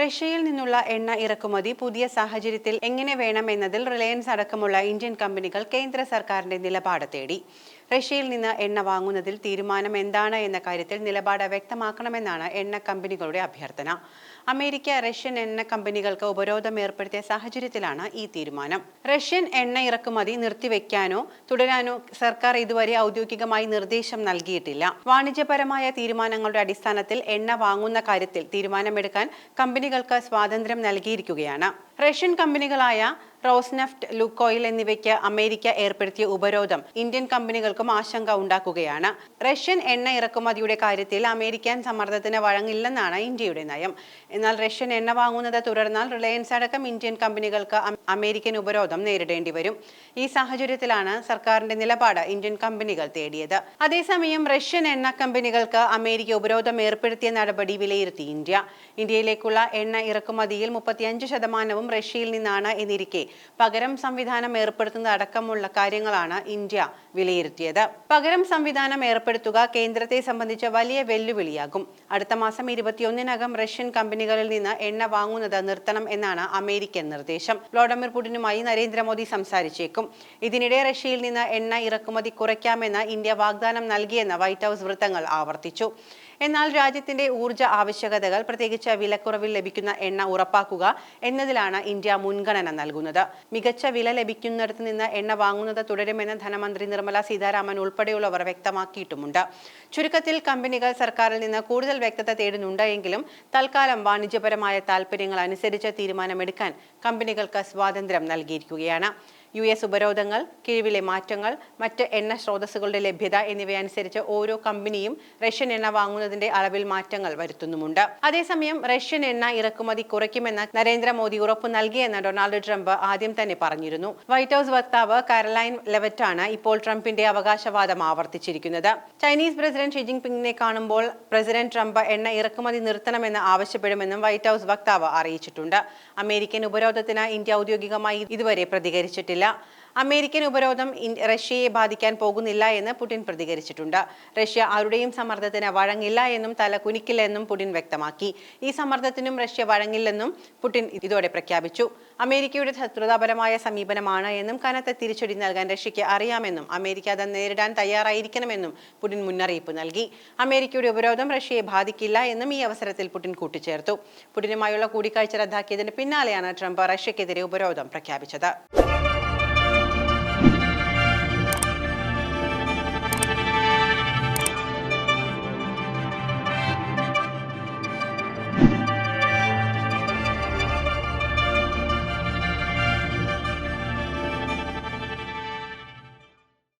റഷ്യയിൽ നിന്നുള്ള എണ്ണ ഇറക്കുമതി പുതിയ സാഹചര്യത്തിൽ എങ്ങനെ വേണമെന്നതിൽ റിലയൻസ് അടക്കമുള്ള ഇന്ത്യൻ കമ്പനികൾ കേന്ദ്ര സർക്കാരിന്റെ നിലപാട് തേടി. റഷ്യയിൽ നിന്ന് എണ്ണ വാങ്ങുന്നതിൽ തീരുമാനം എന്താണ് എന്ന കാര്യത്തിൽ നിലപാട് വ്യക്തമാക്കണമെന്നാണ് എണ്ണ കമ്പനികളുടെ അഭ്യർത്ഥന. അമേരിക്ക റഷ്യൻ എണ്ണ കമ്പനികൾക്ക് ഉപരോധം ഏർപ്പെടുത്തിയ സാഹചര്യത്തിലാണ് ഈ തീരുമാനം. റഷ്യൻ എണ്ണ ഇറക്കുമതി നിർത്തിവെക്കാനോ തുടരാനോ സർക്കാർ ഇതുവരെ ഔദ്യോഗികമായി നിർദ്ദേശം നൽകിയിട്ടില്ല. വാണിജ്യപരമായ തീരുമാനങ്ങളുടെ അടിസ്ഥാനത്തിൽ എണ്ണ വാങ്ങുന്ന കാര്യത്തിൽ തീരുമാനമെടുക്കാൻ കമ്പനികൾക്ക് സ്വാതന്ത്ര്യം നൽകിയിരിക്കുകയാണ്. റഷ്യൻ കമ്പനികളായ റോസ്നെഫ്റ്റ് ലുക്കോയിൽ എന്നിവയ്ക്ക് അമേരിക്ക ഏർപ്പെടുത്തിയ ഉപരോധം ഇന്ത്യൻ കമ്പനികൾക്കും ആശങ്ക ഉണ്ടാക്കുകയാണ്. റഷ്യൻ എണ്ണ ഇറക്കുമതിയുടെ കാര്യത്തിൽ അമേരിക്കൻ സമ്മർദ്ദത്തിന് വഴങ്ങില്ലെന്നാണ് ഇന്ത്യയുടെ നയം. എന്നാൽ റഷ്യൻ എണ്ണ വാങ്ങുന്നത് തുടർന്നാൽ റിലയൻസ് അടക്കം ഇന്ത്യൻ കമ്പനികൾക്ക് അമേരിക്കൻ ഉപരോധം നേരിടേണ്ടി വരും. ഈ സാഹചര്യത്തിലാണ് സർക്കാരിന്റെ നിലപാട് ഇന്ത്യൻ കമ്പനികൾ തേടിയത്. അതേസമയം റഷ്യൻ എണ്ണ കമ്പനികൾക്ക് അമേരിക്ക ഉപരോധം ഏർപ്പെടുത്തിയ നടപടി വിലയിരുത്തി ഇന്ത്യ. ഇന്ത്യയിലേക്കുള്ള എണ്ണ ഇറക്കുമതിയിൽ മുപ്പത്തിയഞ്ച് ശതമാനവും റഷ്യയിൽ നിന്നാണ് എന്നിരിക്കെ. പകരം സംവിധാനം ഏർപ്പെടുത്തുന്നത് അടക്കമുള്ള കാര്യങ്ങളാണ് ഇന്ത്യ വിലയിരുത്തിയത്. പകരം സംവിധാനം ഏർപ്പെടുത്തുക കേന്ദ്രത്തെ സംബന്ധിച്ച വലിയ വെല്ലുവിളിയാകും. അടുത്ത മാസം ഇരുപത്തിയൊന്നിനകം റഷ്യൻ കമ്പനികളിൽ നിന്ന് എണ്ണ വാങ്ങുന്നത് നിർത്തണം എന്നാണ് അമേരിക്കൻ നിർദ്ദേശം. വ്ളാഡിമിർ പുടിനുമായി നരേന്ദ്രമോദി സംസാരിച്ചേക്കും. ഇതിനിടെ റഷ്യയിൽ നിന്ന് എണ്ണ ഇറക്കുമതി കുറയ്ക്കാമെന്ന് ഇന്ത്യ വാഗ്ദാനം നൽകിയെന്ന് വൈറ്റ് ഹൌസ് വൃത്തങ്ങൾ ആവർത്തിച്ചു. എന്നാൽ രാജ്യത്തിന്റെ ഊർജ ആവശ്യകതകൾ പ്രത്യേകിച്ച് വിലക്കുറവിൽ ലഭിക്കുന്ന എണ്ണ ഉറപ്പാക്കുക എന്നതിലാണ് ഇന്ത്യ മുൻഗണന നൽകുന്നത്. മികച്ച വില ലഭിക്കുന്നിടത്ത് നിന്ന് എണ്ണ വാങ്ങുന്നത് തുടരുമെന്ന് ധനമന്ത്രി നിർമ്മല സീതാരാമൻ ഉൾപ്പെടെയുള്ളവർ വ്യക്തമാക്കിയിട്ടുമുണ്ട്. ചുരുക്കത്തിൽ കമ്പനികൾ സർക്കാരിൽ നിന്ന് കൂടുതൽ വ്യക്തത തേടുന്നുണ്ട് എങ്കിലും തൽക്കാലം വാണിജ്യപരമായ താൽപ്പര്യങ്ങൾ അനുസരിച്ച് തീരുമാനമെടുക്കാൻ കമ്പനികൾക്ക് സ്വാതന്ത്ര്യം നൽകിയിരിക്കുകയാണ്. യു എസ് ഉപരോധങ്ങൾ കിഴിവിലെ മാറ്റങ്ങൾ മറ്റ് എണ്ണ സ്രോതസ്സുകളുടെ ലഭ്യത എന്നിവയനുസരിച്ച് ഓരോ കമ്പനിയും റഷ്യൻ എണ്ണ വാങ്ങുന്നതിന്റെ അളവിൽ മാറ്റങ്ങൾ വരുത്തുന്നുമുണ്ട്. അതേസമയം റഷ്യൻ എണ്ണ ഇറക്കുമതി കുറയ്ക്കുമെന്ന് നരേന്ദ്രമോദി ഉറപ്പു നൽകിയെന്ന് ഡൊണാൾഡ് ട്രംപ് ആദ്യം തന്നെ പറഞ്ഞിരുന്നു. വൈറ്റ് ഹൌസ് വക്താവ് കാരലൈൻ ലെവറ്റാണ് ഇപ്പോൾ ട്രംപിന്റെ അവകാശവാദം ആവർത്തിച്ചിരിക്കുന്നത്. ചൈനീസ് പ്രസിഡന്റ് ഷി ജിൻപിങ്ങിനെ കാണുമ്പോൾ പ്രസിഡന്റ് ട്രംപ് എണ്ണ ഇറക്കുമതി നിർത്തണമെന്ന് ആവശ്യപ്പെടുമെന്നും വൈറ്റ് ഹൌസ് വക്താവ് അറിയിച്ചിട്ടുണ്ട്. അമേരിക്കൻ ഉപരോധത്തിന് ഇന്ത്യ ഔദ്യോഗികമായി ഇതുവരെ പ്രതികരിച്ചിട്ടില്ല. അമേരിക്കൻ ഉപരോധം റഷ്യയെ ബാധിക്കാൻ പോകുന്നില്ല എന്ന് പുടിൻ പ്രതികരിച്ചിട്ടുണ്ട്. റഷ്യ ആരുടെയും സമ്മർദ്ദത്തിന് വഴങ്ങില്ല എന്നും തല കുനിക്കില്ലെന്നും പുടിൻ വ്യക്തമാക്കി. ഈ സമ്മർദ്ദത്തിനും റഷ്യ വഴങ്ങില്ലെന്നും പുടിൻ ഇതോടെ പ്രഖ്യാപിച്ചു. അമേരിക്കയുടെ ശത്രുതാപരമായ സമീപനമാണ് എന്നും കനത്ത തിരിച്ചടി നൽകാൻ റഷ്യയ്ക്ക് അറിയാമെന്നും അമേരിക്ക അത് നേരിടാൻ തയ്യാറായിരിക്കണമെന്നും പുടിൻ മുന്നറിയിപ്പ് നൽകി. അമേരിക്കയുടെ ഉപരോധം റഷ്യയെ ബാധിക്കില്ല എന്നും ഈ അവസരത്തിൽ പുടിൻ കൂട്ടിച്ചേർത്തു. പുടിനുമായുള്ള കൂടിക്കാഴ്ച റദ്ദാക്കിയതിന് പിന്നാലെയാണ് ട്രംപ് റഷ്യക്കെതിരെ ഉപരോധം പ്രഖ്യാപിച്ചത്.